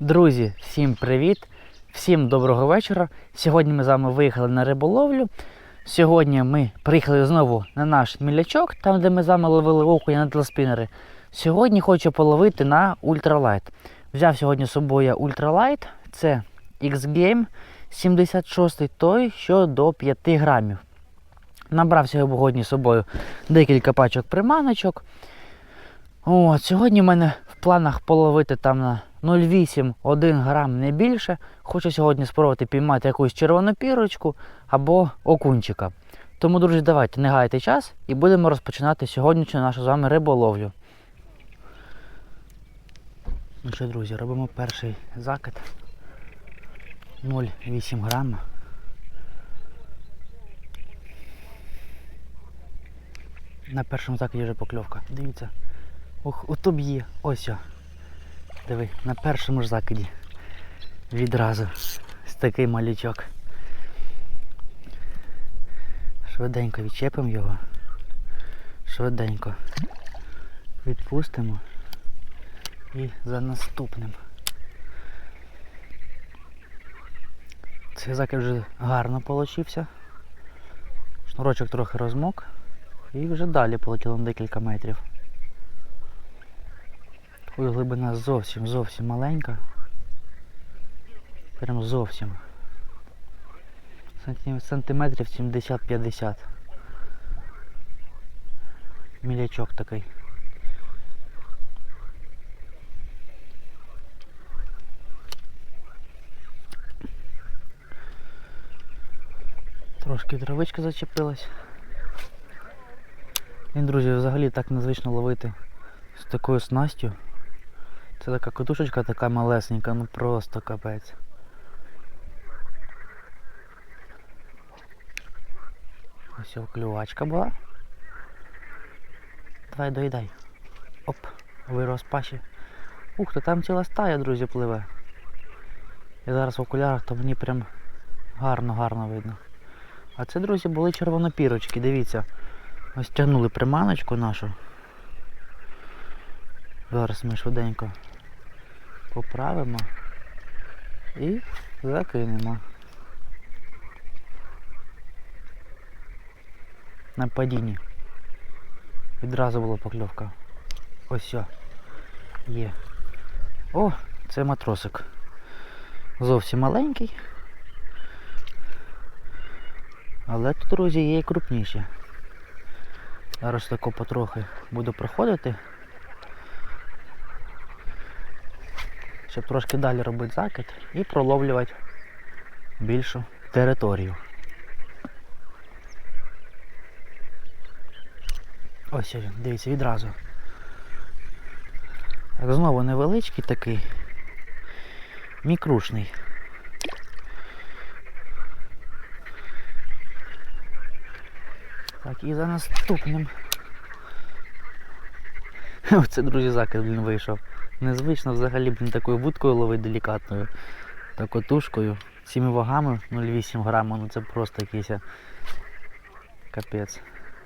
Друзі, всім привіт! Всім доброго вечора. Сьогодні ми з вами виїхали на риболовлю. Сьогодні ми приїхали знову на наш мілячок, там де ми з вами ловили окуня на телеспінери. Сьогодні хочу половити на ультралайт. Взяв сьогодні з собою ультралайт. Це X-Game 76 той, що до 5 грамів. Набрав сьогодні з собою декілька пачок приманочок. От, сьогодні в мене в планах половити там на 0,8-1 грам не більше. Хочу сьогодні спробувати піймати якусь червону пірочку або окунчика. Тому, друзі, давайте не гайте час і будемо розпочинати сьогоднішню нашу з вами риболовлю. Ну що, друзі, робимо перший закид. 0,8 грама. На першому закиді вже покльовка. Дивіться. Ох, ото б'є. Ось. о. Диви, на першому ж закиді. Відразу. Ось такий малючок. Швиденько відчепимо його. Швиденько. Відпустимо. І за наступним. Цей закид вже гарно получився. Шнурочок трохи розмок. І вже далі полетіло на декілька метрів. Ой, глибина зовсім зовсім маленька. Прям зовсім. Сантиметрів 70-50. Мілячок такий. Трошки травичка зачепилась. І, друзі, взагалі так незвично ловити з такою снастю. Це така катушечка така малесенька, ну просто капець. Ось о, клювачка була. Давай доїдай. Оп, вирос паші. Ух, то там ціла стая, друзі, пливе. Я зараз в окулярах, то мені прям гарно-гарно видно. А це, друзі, були червонопірочки, дивіться. Ось тягнули приманочку нашу. Зараз ми швиденько поправимо і закинемо. На падінні. Відразу була покльовка. Ось. Є. О, це матросик. Зовсім маленький. Але тут, друзі, є і крупніші. Зараз тако потрохи буду проходити. Щоб трошки далі робити закид і проловлювати більшу територію. Ось він, дивіться, відразу. Знову невеличкий такий. Мікрушний. Так, і за наступним. Оце, друзі, закид, блін, вийшов. Незвично взагалі, блін, такою вудкою ловить делікатною. Та котушкою. Цими вагами 0,8 грама, ну це просто якийсь капець.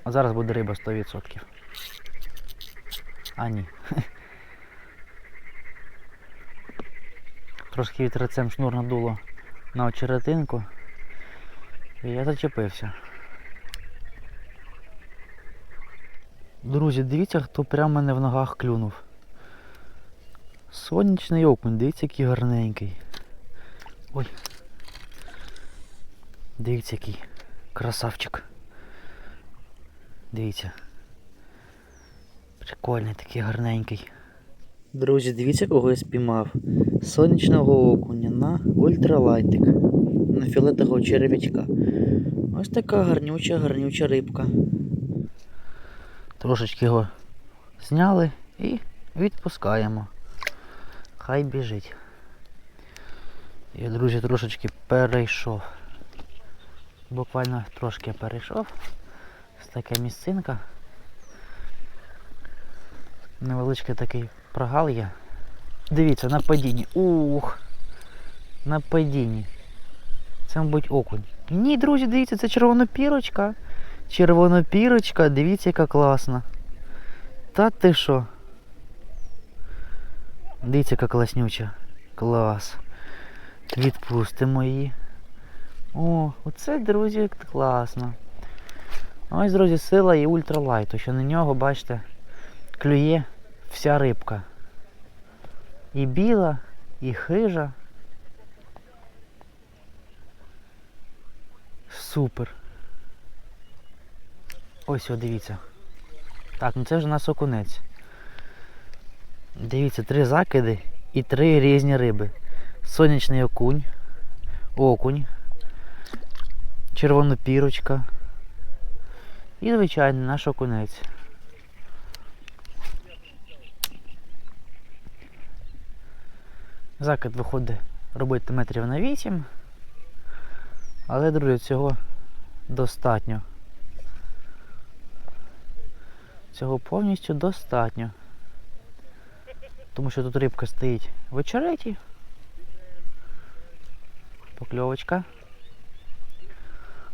А зараз буде риба 100%. А ні. Трошки вітрецем шнур надуло на очеретинку. І я зачепився. Друзі, дивіться, хто прямо мене в ногах клюнув. Сонячний окунь, дивіться, який гарненький. Ой. Дивіться, який красавчик. Дивіться. Прикольний такий гарненький. Друзі, дивіться, кого я спіймав. Сонячного окуня на ультралайтик. На фіолетового черв'ячка. Ось така гарнюча, гарнюча рибка. Трошечки його зняли і відпускаємо. Хай біжить. Я, друзі, трошечки перейшов. Буквально трошки перейшов. Ось така місцинка. Невеличкий такий прогал є. Дивіться, на падінні. Ух! На падінні. Це, мабуть, окунь. Ні, друзі, дивіться, це червонопірочка. Червонопірочка, дивіться, яка класна. Та ти що? Дивіться, яка класнюча. Клас. Відпустимо її. О, оце, друзі, класно. Ось, друзі, сила і ультралайту, що на нього, бачите, клює вся рибка. І біла, і хижа. Супер. Ось, о, дивіться. Так, ну це вже у нас окунець. Дивіться, три закиди і три різні риби. Сонячний окунь, окунь, червонопірочка і звичайний наш окунець. Закид виходить робити метрів на 8, але, друзі, цього достатньо. Цього повністю достатньо. Тому що тут рибка стоїть в очереті. Покльовочка.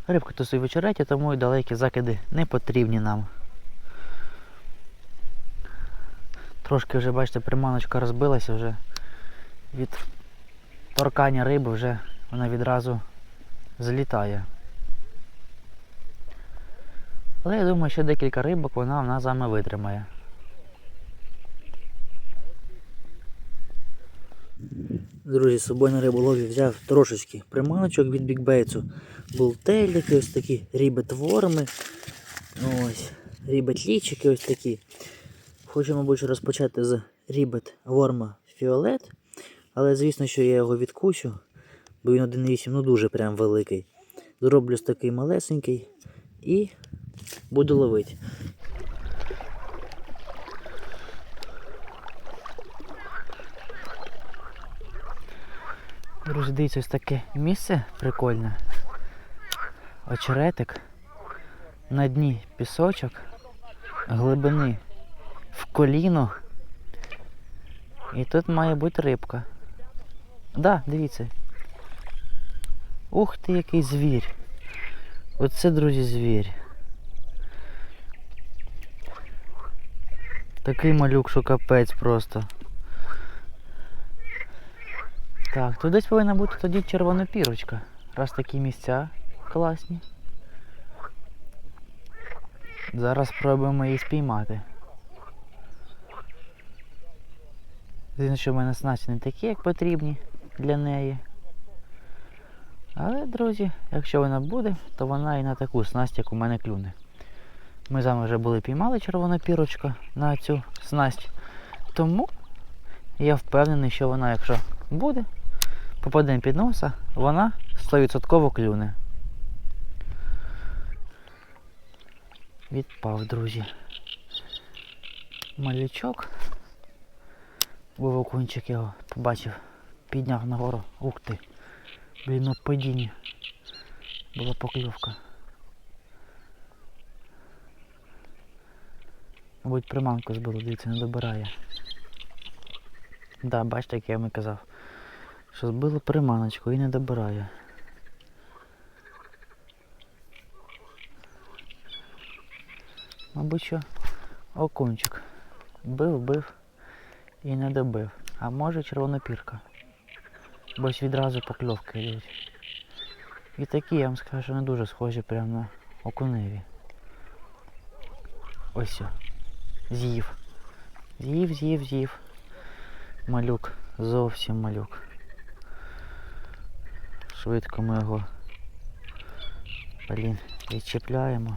Рибка тут стоїть в очереті, тому і далекі закиди не потрібні нам. Трошки вже, бачите, приманочка розбилася вже від торкання риби вже вона відразу злітає. Але я думаю, ще декілька рибок вона в нас з вами витримає. Друзі, з собою на риболові взяв трошечки приманочок від бікбейтсу. Бултеліки ось такі, рібет-ворми. Ось, рібет-лічики ось такі. Хочу, мабуть, розпочати з рібет ворма фіолет. Але звісно, що я його відкусю, бо він 1,8 ну дуже прям великий. Зроблю такий малесенький і буду ловити. Друзі, дивіться, ось таке місце прикольне. Очеретик. На дні пісочок, глибини в коліно. І тут має бути рибка. Да, дивіться. Ух ти, який звір. Оце, друзі, звір. Такий малюк, що капець просто. Так, тут десь повинна бути тоді червона пірочка. Раз такі місця класні. Зараз спробуємо її спіймати. Звісно, що в мене снасті не такі, як потрібні для неї. Але, друзі, якщо вона буде, то вона і на таку снасть, як у мене клюне. Ми з вами вже були піймали червону пірочку на цю снасть. Тому я впевнений, що вона, якщо буде, попаде під носа, вона 100% клюне. Відпав, друзі. Малючок. Вовокунчик його побачив. Підняв нагору. Ух ти. Блін, ну падіння. Була покльовка. Мабуть, приманку збило, дивіться, не добирає. Да, бачите, як я вам і казав. Що збило приманочку і не добирає. Мабуть, що окунчик. Бив, бив і не добив. А може червонопірка. Бо ось відразу покльовки йдуть. І такі, я вам скажу, що не дуже схожі прямо на окуневі. Ось. о. З'їв. З'їв, з'їв, з'їв. Малюк. Зовсім малюк. Швидко ми його блін, відчіпляємо.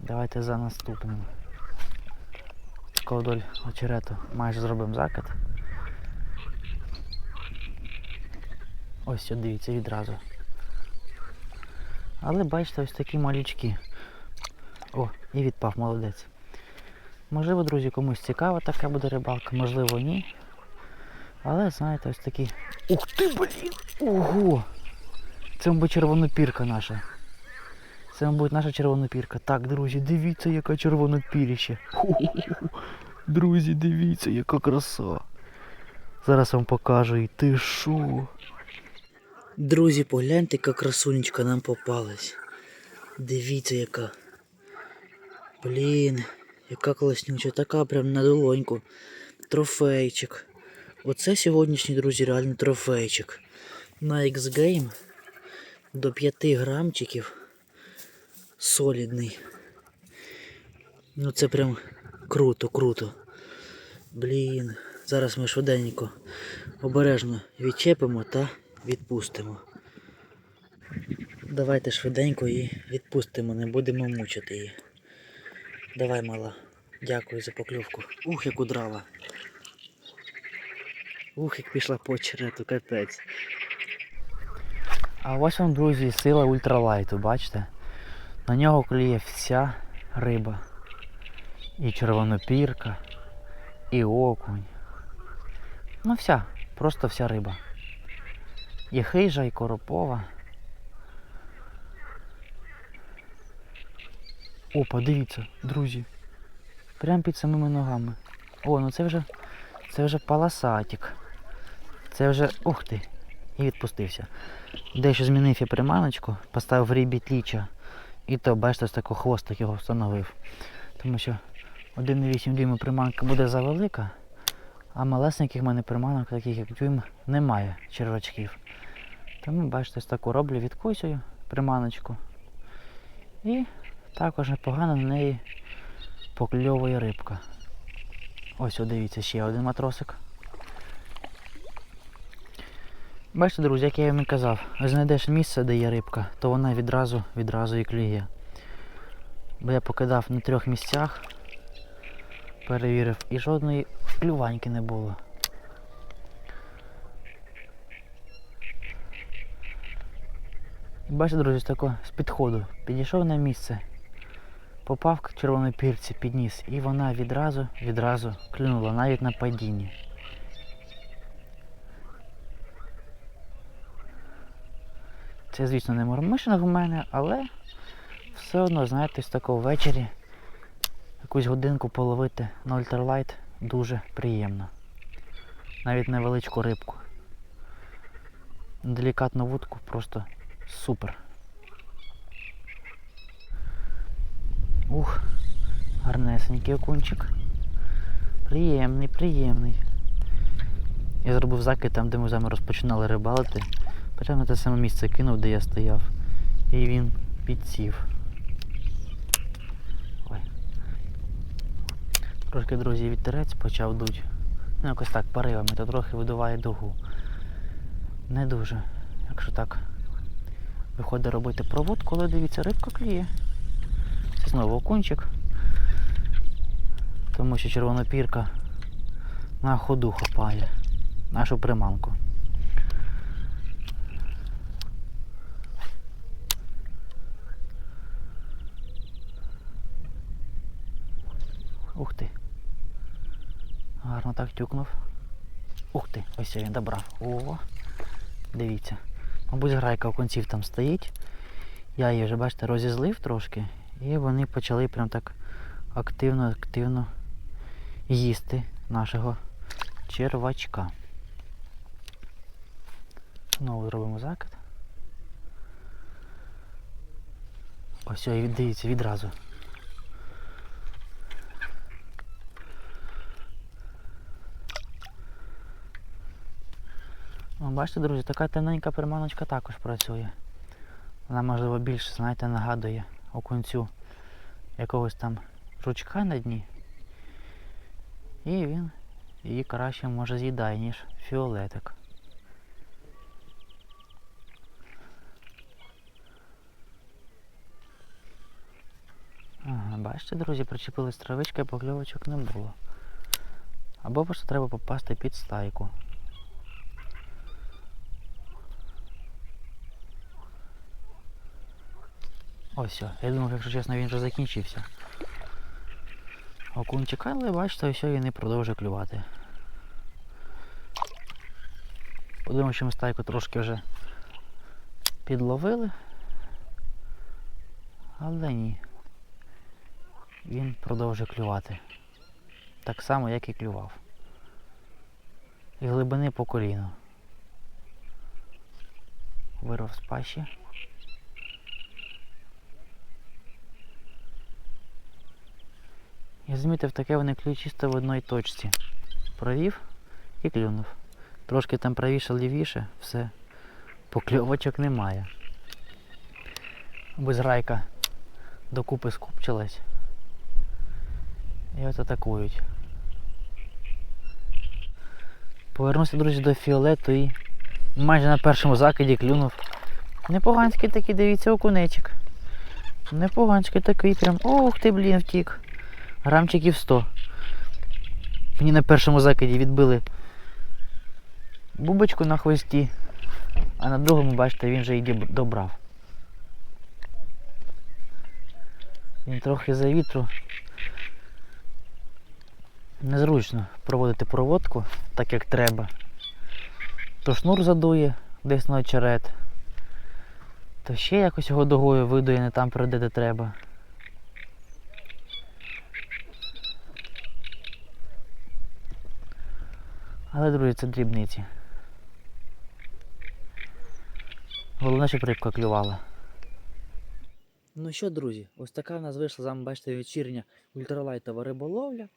Давайте за наступним. Ковдоль очерету майже зробимо закат. Ось от дивіться відразу. Але бачите, ось такі малючки. О, і відпав, молодець. Можливо, друзі, комусь цікава така буде рибалка, можливо, ні. Але, знаєте, ось такі. Ух ти, блін! Ого! Це, мабуть, червонопірка наша. Це, мабуть, наша червонопірка. Так, друзі, дивіться, яка червонопіріще. Друзі, дивіться, яка краса. Зараз вам покажу і ти шо. Друзі, погляньте, яка красунечка нам попалась. Дивіться, яка. Блін, яка класнюча, така прям на долоньку. Трофейчик. Оце сьогоднішній, друзі, реальний трофейчик. На X-Game до 5 грамчиків солідний. Ну це прям круто, круто. Блін. Зараз ми швиденько обережно відчепимо та відпустимо. Давайте швиденько її відпустимо, не будемо мучити її. Давай, мала. Дякую за покльовку. Ух, як удрала. Ух, як пішла по очерету, капець. А ось вам, друзі, сила ультралайту, бачите? На нього клює вся риба. І червонопірка, і окунь. Ну вся, просто вся риба. І хижа, і коропова. О, подивіться, друзі. Прямо під самими ногами. О, ну це вже. Це вже паласатик. Це вже. Ух ти! І відпустився. Дещо змінив я приманочку, поставив рібіт ліча. І то, бачите, ось такий хвостик його встановив. Тому що 1,8 дюйма приманка буде завелика, а малесеньких в мене приманок, таких як дюйм, немає червачків. Тому бачите, ось таку роблю, відкусюю приманочку. І також непогано на неї покльовує рибка. Ось, дивіться, ще один матросик. Бачите, друзі, як я вам і казав, знайдеш місце, де є рибка, то вона відразу відразу і клює. Бо я покидав на трьох місцях, перевірив і жодної клюваньки не було. Бачите, друзі, тако з підходу підійшов на місце, попав к червоній пірці, підніс, і вона відразу, відразу клюнула навіть на падінні. Це, звісно, не мормишинг у мене, але все одно, знаєте, з такого ввечері якусь годинку половити на ультралайт дуже приємно. Навіть невеличку рибку. Делікатну вудку просто супер. Ух, гарнесенький окунчик. Приємний, приємний. Я зробив закид там, де ми з вами розпочинали рибалити. Прямо на те саме місце кинув, де я стояв. І він підсів. Ой. Трошки, друзі, вітерець почав дуть. Ну якось так поривами, то трохи видуває дугу. Не дуже. Якщо так виходить робити проводку, але дивіться, рибка клює. Це знову окунчик. Тому що червона пірка на ходу хапає нашу приманку. Ух ти. Гарно так тюкнув. Ух ти, ось він добрав. О, дивіться. Мабуть, грайка окунців там стоїть. Я її вже, бачите, розізлив трошки. І вони почали прям так активно-активно їсти нашого червачка. Знову зробимо закид. Ось, дивіться, відразу. Ну, бачите, друзі, така тоненька приманочка також працює. Вона, можливо, більше, знаєте, нагадує окунцю якогось там жучка на дні. І він її краще може з'їдає, ніж фіолетик. Ага, бачите, друзі, причепились травички, а покльовочок не було. Або просто треба попасти під стайку. Ось, я думав, якщо чесно, він вже закінчився. Окунчик, але бачите, ось він і продовжує клювати. Подумав, що ми стайку трошки вже підловили. Але ні. Він продовжує клювати. Так само, як і клював. І глибини по коліну. Вирвав з пащі. Я замітив, таке вони клюють чисто в одній точці. Провів і клюнув. Трошки там правіше, лівіше, все. Покльовочок немає. Безграйка докупи скупчилась. І от атакують. Повернувся, друзі, до фіолету і майже на першому закиді клюнув. Непоганський такий, дивіться, окунечик. Непоганський такий прям. Ох ти, блін, втік. Грамчиків 100. Мені на першому закиді відбили бубочку на хвості, а на другому, бачите, він вже її добрав. Він трохи за вітру. Незручно проводити проводку так як треба. То шнур задує десь на очерет, то ще якось його догою видує не там прийде, де треба. Але, друзі, це дрібниці. Головне, щоб рибка клювала. Ну що, друзі, ось така в нас вийшла з вами, бачите, вечірня ультралайтова риболовля.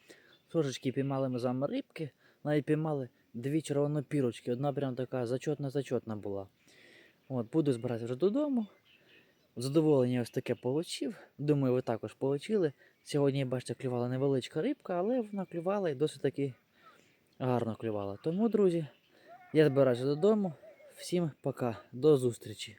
Трошечки піймали ми з вами рибки, навіть піймали дві червонопірочки. Одна прям така зачотна-зачотна була. От, буду збиратися вже додому. Задоволення ось таке получив. Думаю, ви також получили. Сьогодні, бачите, клювала невеличка рибка, але вона клювала і досить таки гарно клювала. Тому, друзі, я збираюся додому. Всім пока, до зустрічі.